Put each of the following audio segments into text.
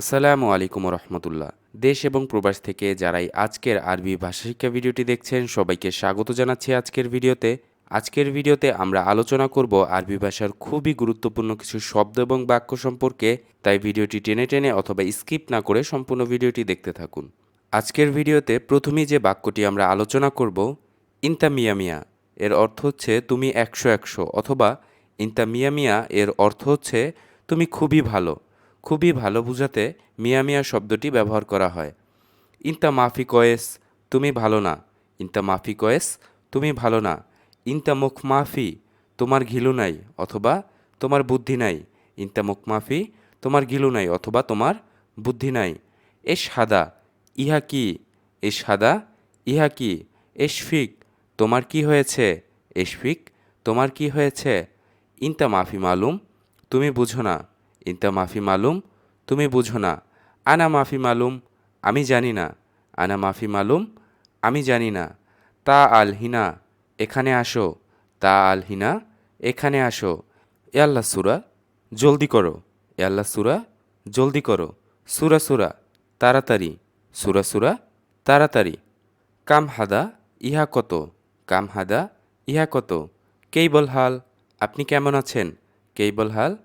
আসসালামু আলাইকুম রহমতুল্লাহ দেশ এবং প্রবাস থেকে যারাই আজকের আরবি ভাষা শিক্ষা ভিডিওটি দেখছেন, সবাইকে স্বাগত জানাচ্ছি আজকের ভিডিওতে। আজকের ভিডিওতে আমরা আলোচনা করব আরবি ভাষার খুবই গুরুত্বপূর্ণ কিছু শব্দ এবং বাক্য সম্পর্কে। তাই ভিডিওটি টেনে টেনে অথবা স্কিপ না করে সম্পূর্ণ ভিডিওটি দেখতে থাকুন। আজকের ভিডিওতে প্রথমেই যে বাক্যটি আমরা আলোচনা করব ইন্তা মিয়া মিয়া এর অর্থ হচ্ছে তুমি একশো একশো অথবা ইন্তা মিয়া মিয়া এর অর্থ হচ্ছে তুমি খুবই ভালো। খুবই ভালো বোঝাতে মিয়া মিয়া শব্দটি ব্যবহার করা হয়। ইন্তা মাফি কয়েস, তুমি ভালো না। ইন্তা মাফি কয়েস, তুমি ভালো না। ইন্তা মুখ মাফি, তোমার ঘিলু নাই অথবা তোমার বুদ্ধি নাই। ইন্তা মুখ মাফি, তোমার ঘিলু নাই অথবা তোমার বুদ্ধি নাই। এ সাদা, ইহা কি? এ সাদা, ইহা কি? এশফিক তোমার কি হয়েছে? এশফিক তোমার কি হয়েছে? ইন্তা মাফি মালুম, তুমি বুঝো না। ইন্তা মাফি মালুম, তুমি বুঝো না। আনা মাফি মালুম, আমি জানি না। আনা মাফি মালুম, আমি জানি না। তা আল হিনা, এখানে আসো। তা আল হিনা, এখানে আসো। এ আল্লাহ সুরা, জলদি করো। এ আল্লাহ সুরা, জলদি করো। সুরা সুরা, তাড়াতাড়ি। সুরা সুরা, তাড়াতাড়ি। কাম হাদা, ইহা কত? কাম হাদা, ইহা কত? কেইবল হাল? আপনি কেমন আছেন? কেইবল হাল?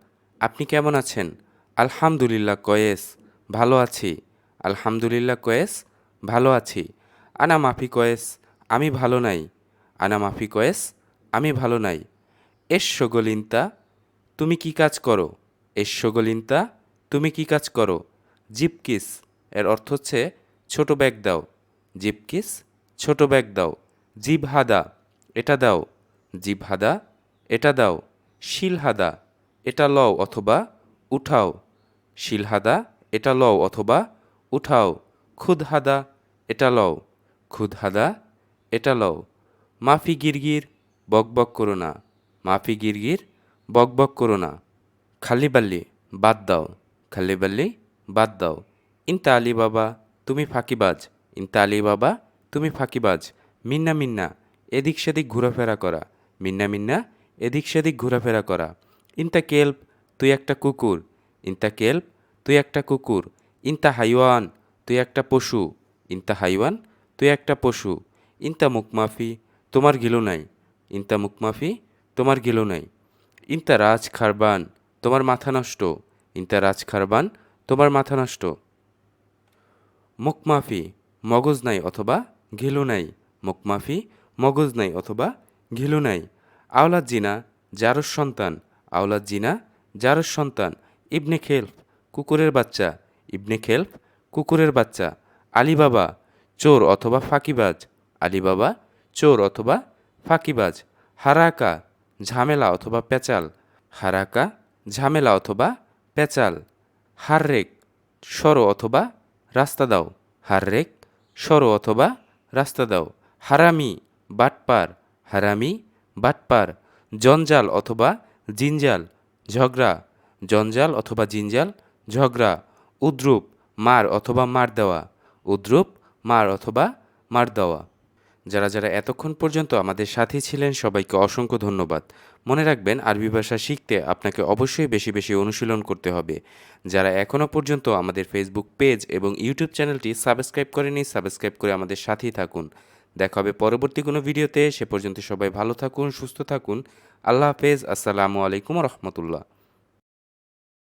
আপনি কেমন আছেন? আলহামদুলিল্লাহ, কয়েস, ভালো আছি। আলহামদুলিল্লাহ, কয়েস, ভালো আছি। আনা মাফি, কয়েস, আমি ভালো নাই। আনা মাফি, কয়েস, আমি ভালো নাই। এস সগলিন্তা, তুমি কি কাজ করো? এস সগলিন্তা, তুমি কি কাজ করো? জিপকিস এর অর্থ হচ্ছে ছোট ব্যাগ দাও। জিপকিস ছোট ব্যাগ দাও। জিভ হাদা এটা দাও। জিভ হাদা এটা দাও। শিল হাদা এটা লও অথবা উঠাও। শিল হাদা এটা লও অথবা উঠাও। খুদ হাদা এটা লও। খুদ হাদা এটা লও। মাফি গিরগির, বক বক করো না। মাফি গিরগির, বক বক করো না। খালি বাল্লি, বাদ দাও। খালি বাল্লি, বাদ দাও। ইনতা আলী বাবা, তুমি ফাঁকিবাজ। ইনতা আলী বাবা, তুমি ফাঁকিবাজ। মিন্না মিন্না, এদিক সেদিক ঘোরাফেরা করা। মিন্না মিন্না, এদিক সেদিক ঘোরাফেরা করা। ইনতা কেল্প, তুই একটা কুকুর। ইনতা কেল্প, তুই একটা কুকুর। ইনতা হাইওয়ান, তুই একটা পশু। ইনতা হাইওয়ান, তুই একটা পশু। ইনতা মুখমাফি, তোমার গিলো নাই। ইনতা মুখমাফি, তোমার গিলো নাই। ইনতা রাজ খারবান, তোমার মাথা নষ্ট। ইনতা রাজ খারবান, তোমার মাথা নষ্ট। মুখমাফি, মগজ নাই অথবা ঘিলু নাই। মুখমাফি, মগজ নাই অথবা ঘিলু নাই। আওলাদ জিনা জারস সন্তান। আওলাদ জিনা জারস সন্তান, ইবনে খেলফ, কুকুরের বাচ্চা, ইবনে খেলফ, কুকুরের বাচ্চা, আলিবাবা, চোর অথবা ফাঁকিবাজ, আলিবাবা, চোর অথবা ফাঁকিবাজ, হারাকা, ঝামেলা অথবা পেঁচাল, হারাকা, ঝামেলা অথবা পেঁচাল, হাররেক, সরো অথবা রাস্তা দাও, হাররেক, সরো অথবা রাস্তা দাও, হারামি, বাটপার হারামি, বাটপার, জঞ্জাল অথবা জিঞ্জাল ঝগড়া, জঞ্জাল অথবা জিঞ্জাল ঝগড়া, উদ্রূপ, মার অথবা মার দেওয়া, উদ্রূপ, মার অথবা মার দেওয়া। যারা যারা এতক্ষণ পর্যন্ত আমাদের সাথে ছিলেন, সবাইকে অসংখ্য ধন্যবাদ। মনে রাখবেন, আরবি ভাষা শিখতে আপনাকে অবশ্যই বেশি বেশি অনুশীলন করতে হবে। যারা এখনও পর্যন্ত আমাদের ফেসবুক পেজ এবং ইউটিউব চ্যানেলটি সাবস্ক্রাইব করেনি সাবস্ক্রাইব করে আমাদের সাথেই থাকুন। দেখা হবে পরবর্তী কোনো ভিডিওতে। সে পর্যন্ত সবাই ভালো থাকুন, সুস্থ থাকুন। আল্লাহ হাফেজ। আসসালামু আলাইকুম রহমতুল্লাহ।